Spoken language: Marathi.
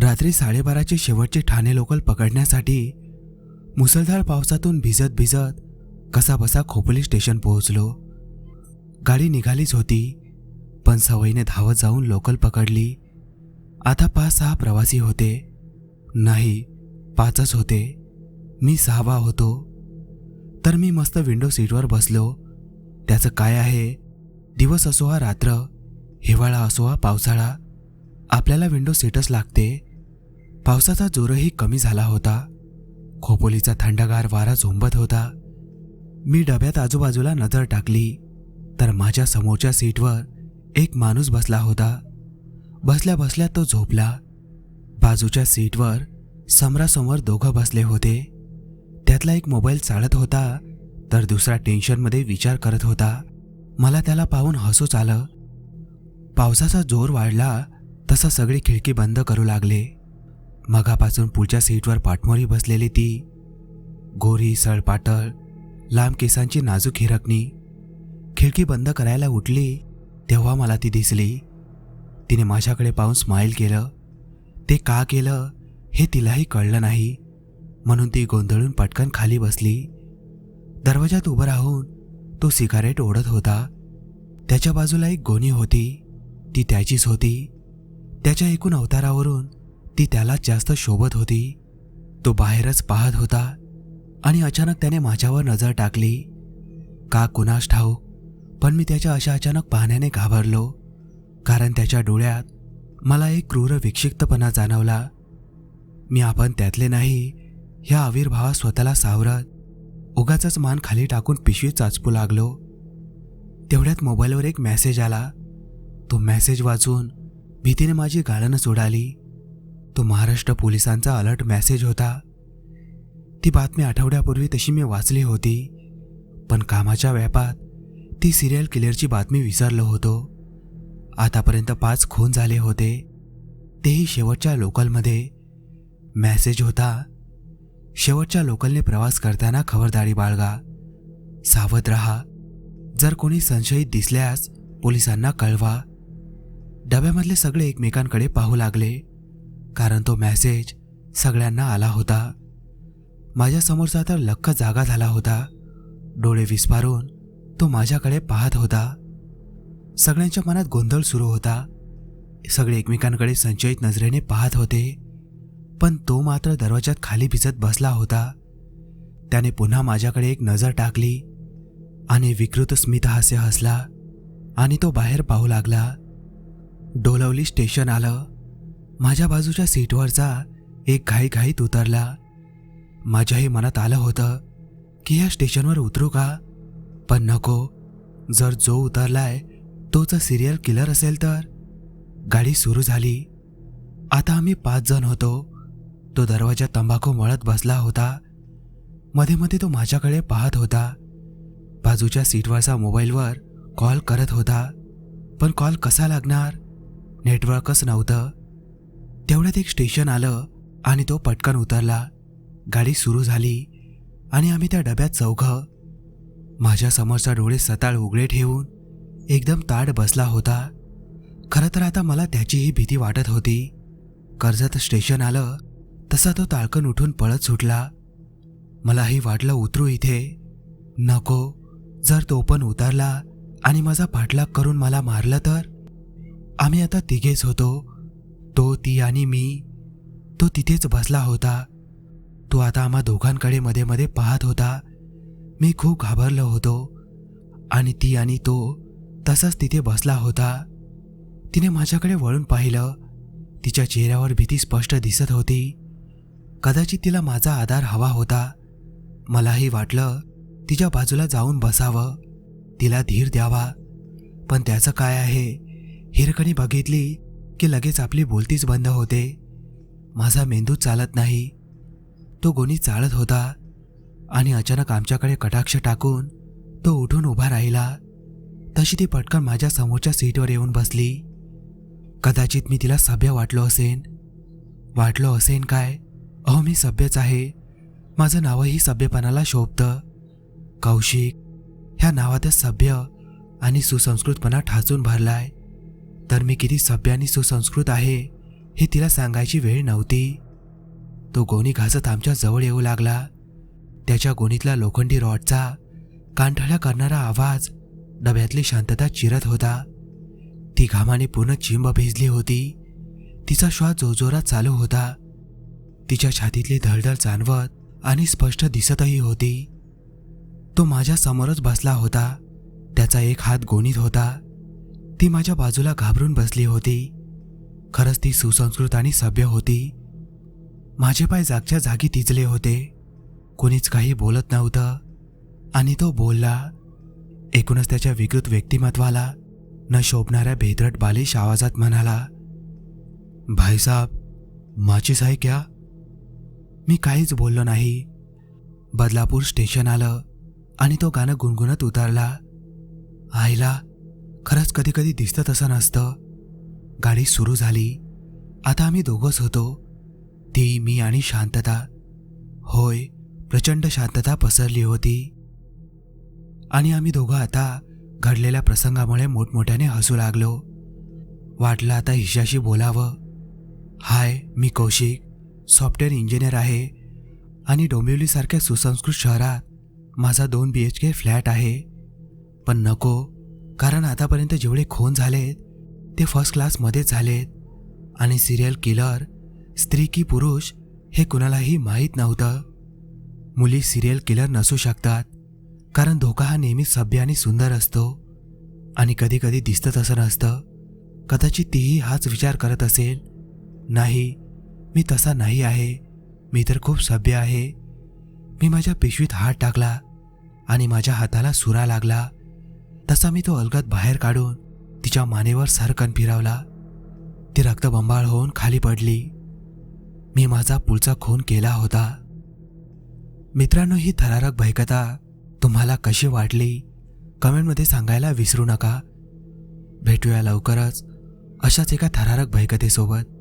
रात्री साडेबाराचे शेवटचे ठाणे लोकल पकडण्यासाठी मुसळधार पावसातून भिजत भिजत कसाबसा खोपोली स्टेशन पोहोचलो. गाडी निघालीच होती पण सवयीने धावत जाऊन लोकल पकडली. आता पाच सहा प्रवासी होते. नाही पाचच होते. मी सहावा होतो. तर मी मस्त विंडो सीटवर बसलो. त्याचं काय आहे? दिवस असो हा रात्र हिवाळा असो हा पावसाळा आपल्याला विंडो सीटच लागते. पावसाचा जोरही कमी झाला होता. खोपोलीचा थंडगार वारा झोंबत होता. मी डब्यात आजूबाजूला नजर टाकली. तर माझ्या समोरच्या सीटवर एक माणूस बसला होता. बसल्या बसल्या तो झोपला. बाजूच्या सीटवर समरासमोर दोघं बसले होते. त्यातला एक मोबाईल चालत होता तर दुसरा टेन्शनमध्ये विचार करत होता. मला त्याला पाहून हसूच आलं. पावसाचा जोर वाढला तसा सगळी खिडकी बंद करू लागले. मगापासून पुढच्या सीटवर पाठमोरी बसलेली ती. गोरी सळपाटळ लांब केसांची नाजूक हिरकणी. खिडकी बंद करायला उठली तेव्हा मला ती दिसली. तिने माझ्याकडे पाहून स्माईल केलं. ते का केलं? हे तिलाही कळलं नाही. म्हणून ती गोंधळून पटकन खाली बसली. दरवाजात उभं राहून तो सिगारेट ओढत होता. त्याच्या बाजूला एक गोणी होती. ती त्याचीच होती. त्याच्या एकूण अवतारावरून ती त्याला जास्त शोभत होती. तो बाहेरच पाहत होता आणि अचानक त्याने माझ्यावर नजर टाकली. का कुणास ठाऊ पण मी त्याच्या अशा अचानक पाहण्याने घाबरलो. कारण त्याच्या डोळ्यात मला एक क्रूर विक्षिप्तपणा जाणवला. मी आपण त्यातले नाही. ह्या आविर्भावात स्वतःला सावरत उगाच मान खाली टाकून पिशवी चाचपू लागलो. तेवढ्यात मोबाईलवर एक मेसेज आला. तो मेसेज वाचून भीतीने माझी गाळणच उडाली तो महाराष्ट्र पोलिसांचा अलर्ट मेसेज होता. ती बातमी आठवड्यापूर्वी तशी मी वाचली होती. पण कामाच्या व्यापात ती सिरियल किलरची बातमी विसरलो होतो. आतापर्यंत पाच खून झाले होते. तेही शेवटच्या लोकलमध्ये मेसेज होता शेवटच्या लोकलने प्रवास करताना खबरदारी बाळगा. सावध रहा. जर कोणी संशयित दिसल्यास पोलिसांना कळवा. डब्यामधले सगळे एकमेकांकडे पाहू लागले कारण तो मॅसेज सगळ्यांना आला होता. माझ्यासमोरचा तर लख्ख जागा झाला होता. डोळे विस्फारून तो माझ्याकडे पाहत होता. सगळ्यांच्या मनात गोंधळ सुरू होता. सगळे एकमेकांकडे संचयित नजरेने पाहत होते. पण तो मात्र दरवाजात खाली भिजत बसला होता. त्याने पुन्हा माझ्याकडे एक नजर टाकली आणि विकृत स्मितहास्य हसला आणि तो बाहेर पाहू लागला. डोलवली स्टेशन आलं. माझ्या बाजूच्या सीटवरचा एक घाईघाईत उतरला. माझ्याही मनात आलं होतं की या स्टेशनवर उतरू का? पण नको. जर जो उतरलाय तोच सिरियल किलर असेल तर. गाडी सुरू झाली. आता आम्ही पाच जण होतो. तो दरवाजा तंबाखू मळत बसला होता. मध्ये मध्ये तो माझ्याकडे पाहत होता. बाजूच्या सीटवरचा मोबाईलवर कॉल करत होता. पण कॉल कसा लागणार? नेटवर्कच नव्हतं. तेवढ्यात एक स्टेशन आलं आणि तो पटकन उतरला. गाडी सुरू झाली आणि आम्ही त्या डब्यात चौघं. माझ्या समोरचा डोळे सताळ उघडे ठेवून एकदम ताड बसला होता. खरं तर आता मला त्याचीही भीती वाटत होती. कर्जत स्टेशन आलं तसा तो ताळकन उठून पळत सुटला. मलाही वाटलं उतरू इथे. नको जर तो पण उतरला आणि माझा पाठलाग करून मला मारलं तर? आम्ही आता तिघेच होतो. तो ती आणि मी. तो तिथेच बसला होता. तो आता आम्हा दोघांकडे मध्ये मध्ये पाहत होता. मी खूप घाबरलो होतो. आणि ती आणि तो तसाच तिथे बसला होता. तिने माझ्याकडे वळून पाहिलं. तिच्या चेहऱ्यावर भीती स्पष्ट दिसत होती. कदाचित तिला माझा आधार हवा होता. मलाही वाटलं तिच्या बाजूला जाऊन बसावं. तिला धीर द्यावा. पण त्याचं काय आहे? हिरकणी बघितली की लगेच आपली बोलतीच बंद होते. माझा मेंदू चालत नाही. तो गोणी चालत होता आणि अचानक आमच्याकडे कटाक्ष टाकून तो उठून उभा राहिला. तशी ती पटकन माझ्या समोरच्या सीटवर येऊन बसली. कदाचित मी तिला सभ्य वाटलो असेन. वाटलो असेन काय? अहो मी सभ्यच आहे. माझं नावही सभ्यपणाला शोभतं. कौशिक ह्या नावातच सभ्य आणि सुसंस्कृतपणा ठाचून भरलाय. तर मी किती सभ्य आणि सुसंस्कृत आहे हे तिला सांगायची वेळ नव्हती. तो गोणी घासत आमच्या जवळ येऊ लागला. त्याच्या गोणीतला लोखंडी रॉडचा कानठळ्या करणारा आवाज डब्यातली शांतता चिरत होता. ती घामाने पूर्ण चिंब भिजली होती. तिचा श्वास जोरजोरात चालू होता. तिच्या छातीतली धडधड जाणवत आणि स्पष्ट दिसतही होती. तो माझ्या समोरच बसला होता. त्याचा एक हात गोणीत होता. ती माझ्या बाजूला घाबरून बसली होती. खरंच ती सुसंस्कृत आणि सभ्य होती. माझे पाय जागच्या जागी तिजले होते. कोणीच काही बोलत नव्हतं. आणि तो बोलला एकूणच त्याच्या विकृत व्यक्तिमत्वाला न शोभणाऱ्या भेदरट बालिश आवाजात म्हणाला भाईसाब माझीच आहे क्या मी काहीच बोललो नाही. बदलापूर स्टेशन आलं आणि तो गाणं गुणगुणत उतरला. आईला खरंच कधी कधी दिसतं तसं नसतं. गाडी सुरू झाली. आता आम्ही दोघंच होतो. ती मी आणि शांतता. होय प्रचंड शांतता पसरली होती. आणि आम्ही दोघं आता घडलेल्या प्रसंगामुळे मोठमोठ्याने हसू लागलो. वाटलं आता हिशाशी बोलावं. हाय मी कौशिक. सॉफ्टवेअर इंजिनियर आहे आणि डोंबिवलीसारख्या सुसंस्कृत शहरात माझा दोन बी एच के फ्लॅट आहे. पण नको कारण आतापर्यंत जेवढे खून झालेत ते फर्स्ट क्लासमध्येच झालेत आणि सिरियल किलर स्त्री की पुरुष हे कुणालाही माहीत नव्हतं. मुली सिरियल किलर नसू शकतात कारण धोका हा नेहमी सभ्य आणि सुंदर असतो आणि कधीकधी दिसतं तसं नसतं. कदाचित तीही हाच विचार करत असेल. नाही मी तसा नाही आहे. मी तर खूप सभ्य आहे. मी माझ्या पिशवीत हात टाकला आणि माझ्या हाताला सुरा लागला. तसा मी तो अलगद बाहेर काढून तिच्या मानेवर सरकन फिरवला. ती रक्तबंबाळ होऊन खाली पडली. मी माझा पुढचा खून केला होता. मित्रांनो ही थरारक भयकथा तुम्हाला कशी वाटली? कमेंटमध्ये सांगायला विसरू नका. भेटूया लवकरच अशाच एका थरारक भयकथेसोबत.